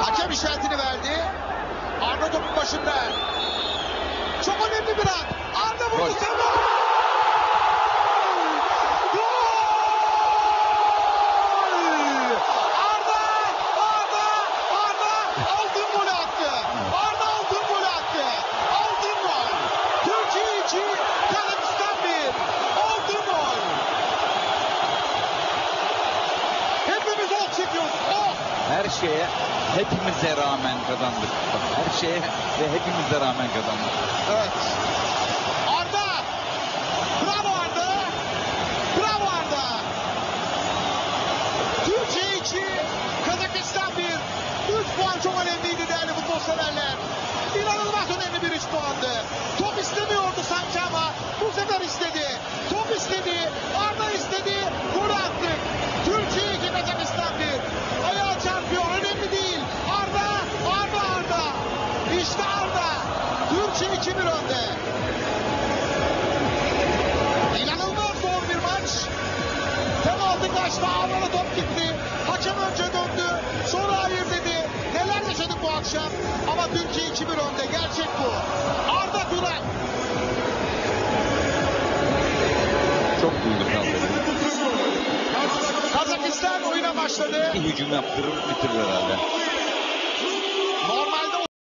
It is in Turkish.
Hakem işaretini verdi. Arda topun başında. Çok önemli bir an. Arda vurdu. Gol. Sen Gol! Arda! Arda! Arda! Altın golü attı. Arda altın golü attı. Altın gol. Türkiye için Kazakistan bir. Altın gol. Hepimiz ol çekiyoruz. Oh! Her şeye hepimize rağmen kazandık. Her şeye ve hepimize rağmen kazandık. Evet. Arda! Bravo Arda! Bravo Arda! Türkiye için Kazakistan bir. 3 puan çok önemliydi değerli futbol severler. İnanılmaz önemli bir 3 puandı. Top istemiyordu sanki ama bu sefer istedi. Top istedi. Arda istedi. Gol attık. Türkiye 2 Kazakistan 1. Ayağa çarpıyor. Önemli değil. Arda! Arda Arda! İşte Arda! Türkiye 2-1 önde. İnanılmaz zor bir maç. Penaltı kaçtı. Ağlara top gitti. Hakem önce döndü. Sonra hayır dedi. Neler yaşadık bu akşam. Ama Türkiye 2-1 önde. Gerçek bu. Arda Turan. Çok duygusal. Kazakistan oyuna başladı. Bir hücum yaptırır bitirir herhalde.